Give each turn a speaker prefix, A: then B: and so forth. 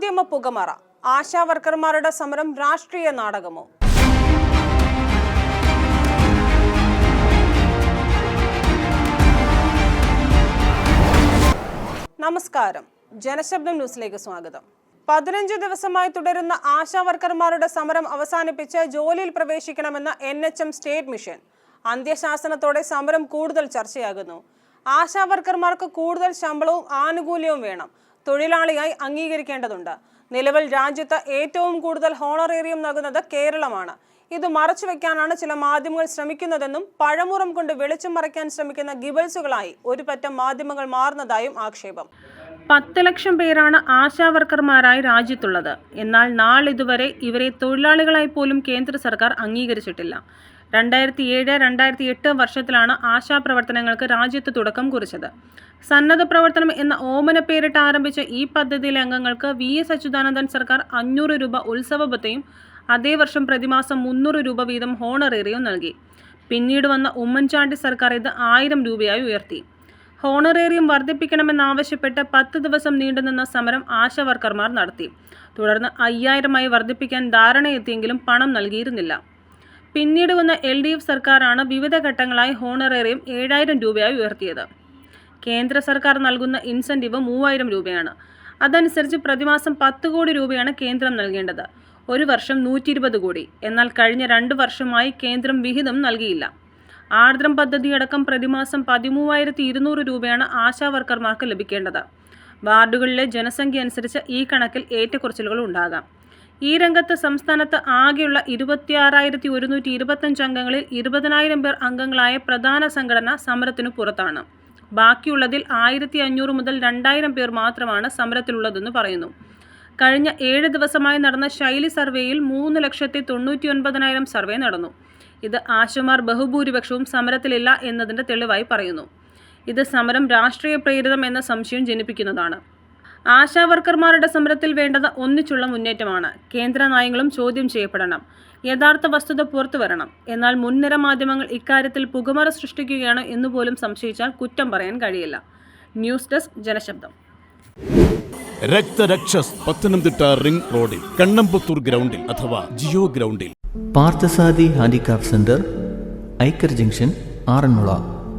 A: മാധ്യമ പുകമറ. ആശാ വർക്കർമാരുടെ സമരം രാഷ്ട്രീയ നാടകമോ? നമസ്കാരം. ജനശബ്ദം ന്യൂസിലേക്ക് സ്വാഗതം. പതിനഞ്ച് ദിവസമായി തുടരുന്ന ആശാ വർക്കർമാരുടെ സമരം അവസാനിപ്പിച്ച് ജോലിയിൽ പ്രവേശിക്കണമെന്ന N H M state mission അന്ത്യശാസനത്തോടെ സമരം കൂടുതൽ ചർച്ചയാകുന്നു. ആശാ വർക്കർമാർക്ക് കൂടുതൽ ശമ്പളവും ആനുകൂല്യവും വേണം. തൊഴിലാളിയായി അംഗീകരിക്കേണ്ടതുണ്ട്. നിലവിൽ രാജ്യത്ത് ഏറ്റവും കൂടുതൽ ഹോണറേറിയം നൽകുന്നത് കേരളമാണ്. ഇത് മറച്ചുവെക്കാനാണ് ചില മാധ്യമങ്ങൾ ശ്രമിക്കുന്നതെന്നും പഴമുറം കൊണ്ട് വെളിച്ചം മറയ്ക്കാൻ ശ്രമിക്കുന്ന ഗിബൽസുകളായി ഒരു പറ്റം മാധ്യമങ്ങൾ മാറുന്നതായും ആക്ഷേപം. പത്ത് ലക്ഷം പേരാണ് ആശാവർക്കർമാരായി രാജ്യത്തുള്ളത്. എന്നാൽ നാളിതുവരെ ഇവരെ തൊഴിലാളികളായി പോലും കേന്ദ്ര സർക്കാർ അംഗീകരിച്ചിട്ടില്ല. രണ്ടായിരത്തി ഏഴ് രണ്ടായിരത്തി എട്ട് വർഷത്തിലാണ് ആശാ പ്രവർത്തനങ്ങൾക്ക് രാജ്യത്ത് തുടക്കം കുറിച്ചത്. സന്നദ്ധ പ്രവർത്തനം എന്ന ഓമന പേരിട്ട് ആരംഭിച്ച ഈ പദ്ധതിയിലെ അംഗങ്ങൾക്ക് വി എസ് അച്യുതാനന്ദൻ സർക്കാർ അഞ്ഞൂറ് രൂപ ഉത്സവ ഭത്തയും അതേ വർഷം പ്രതിമാസം മുന്നൂറ് രൂപ വീതം ഹോണറേറിയം നൽകി. പിന്നീട് വന്ന ഉമ്മൻചാണ്ടി സർക്കാർ ഇത് ആയിരം രൂപയായി ഉയർത്തി. ഹോണറേറിയം വർദ്ധിപ്പിക്കണമെന്നാവശ്യപ്പെട്ട് പത്ത് ദിവസം നീണ്ടുനിന്ന സമരം ആശാവർക്കർമാർ നടത്തി. തുടർന്ന് അയ്യായിരമായി വർദ്ധിപ്പിക്കാൻ ധാരണയെത്തിയെങ്കിലും പണം നൽകിയിരുന്നില്ല. പിന്നീട് വന്ന എൽ ഡി എഫ് സർക്കാരാണ് വിവിധ ഘട്ടങ്ങളായി ഹോണറേറിയം ഏഴായിരം രൂപയായി ഉയർത്തിയത്. കേന്ദ്ര സർക്കാർ നൽകുന്ന ഇൻസെന്റീവ് മൂവായിരം രൂപയാണ്. അതനുസരിച്ച് പ്രതിമാസം പത്ത് കോടി രൂപയാണ് കേന്ദ്രം നൽകേണ്ടത്. ഒരു വർഷം നൂറ്റി ഇരുപത് കോടി. എന്നാൽ കഴിഞ്ഞ രണ്ട് വർഷമായി കേന്ദ്രം വിഹിതം നൽകിയില്ല. ആർദ്രം പദ്ധതിയടക്കം പ്രതിമാസം പതിമൂവായിരത്തി ഇരുന്നൂറ് രൂപയാണ് ആശാ വർക്കർമാർക്ക് ലഭിക്കേണ്ടത്. വാർഡുകളിലെ ജനസംഖ്യ അനുസരിച്ച് ഈ കണക്കിൽ ഏറ്റക്കുറച്ചിലുകൾ ഉണ്ടാകാം. ഈ രംഗത്ത് സംസ്ഥാനത്ത് ആകെയുള്ള ഇരുപത്തിയാറായിരത്തി ഒരുന്നൂറ്റി ഇരുപത്തഞ്ച് അംഗങ്ങളിൽ ഇരുപതിനായിരം പേർ അംഗങ്ങളായ പ്രധാന സംഘടന സമരത്തിന് പുറത്താണ്. ബാക്കിയുള്ളതിൽ ആയിരത്തി അഞ്ഞൂറ് മുതൽ രണ്ടായിരം പേർ മാത്രമാണ് സമരത്തിലുള്ളതെന്ന് പറയുന്നു. കഴിഞ്ഞ ഏഴ് ദിവസമായി നടന്ന ശൈലി സർവേയിൽ മൂന്ന് ലക്ഷത്തി തൊണ്ണൂറ്റി ഒൻപതിനായിരം സർവേ നടന്നു. ഇത് ആശുമാർ ബഹുഭൂരിപക്ഷവും സമരത്തിലില്ല എന്നതിന്റെ തെളിവായി പറയുന്നു. ഇത് സമരം രാഷ്ട്രീയ പ്രേരിതം എന്ന സംശയം ജനിപ്പിക്കുന്നതാണ്. ആശാവർക്കർമാരുടെ സമരത്തിൽ വേണ്ടത് ഒന്നിച്ചുള്ള മുന്നേറ്റമാണ്. കേന്ദ്ര നയങ്ങളും ചോദ്യം ചെയ്യപ്പെടണം. യഥാർത്ഥ വസ്തുത പുറത്തു വരണം. എന്നാൽ മുൻനിര മാധ്യമങ്ങൾ ഇക്കാര്യത്തിൽ പുകമറ സൃഷ്ടിക്കുകയാണ് എന്നുപോലും സംശയിച്ചാൽ കുറ്റം പറയാൻ കഴിയില്ല. News desk Janashabdam.
B: രക്തരക്ഷസ് Pathanamthitta ring റോഡിൽ കണ്ണമ്പത്തൂർ ഗ്രൗണ്ടിൽ അഥവാ ജിയോ ഗ്രൗണ്ടിൽ.
C: Parthasarathi handicraft centre Aikkara junction Aranmula.